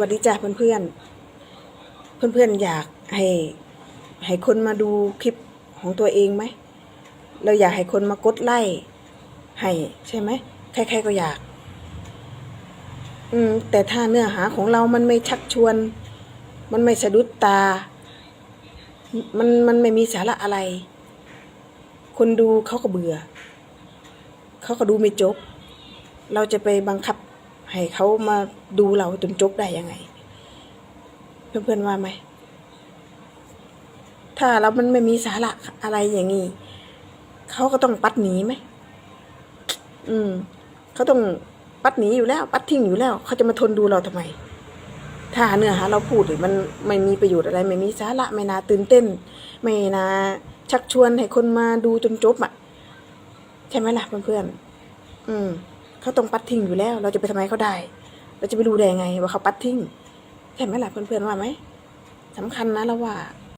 วัสดีจ้าเพื่อนเพื่อนเพื่อนเพื่อนอยากให้ให้คนมาดูคลิปของตัวเองไหม เราอยากให้คนมากดไลค์ให้ใช่ไหมใครๆก็อยาก อืม แต่ถ้าเนื้อหาของเรามันไม่ชักชวน มันไม่สะดุดตา มันมันไม่มีสาระอะไร คนดูเขาก็เบื่อ เขาก็ดูไม่จบ เราจะไปบังคับ ให้เขามาดูเราจนจบได้ยังไง เพื่อนๆว่าไหม ถ้าเรามันไม่มีสาระอะไรอย่างนี้เขาก็ต้องปัดหนีไหมอืมเขาต้องปัดหนีอยู่แล้ว ปัดทิ้งอยู่แล้วเขาจะมาทนดูเราทำไม ถ้าเนื้อหาเราพูดหรือมันไม่มีประโยชน์อะไร ไม่มีสาระไม่น่าตื่นเต้น ไม่น่าชักชวนให้คนมาดูจนจบอะ ใช่ไหมล่ะเพื่อนๆอืม เขาต้องปัดทิ้งอยู่แล้ว เราจะไปทำไมเขาได้ เราจะไปรู้ได้ไงว่าเขาปัดทิ้งใช่ไหมล่ะเพื่อนๆว่าไหมสำคัญนะเราว่า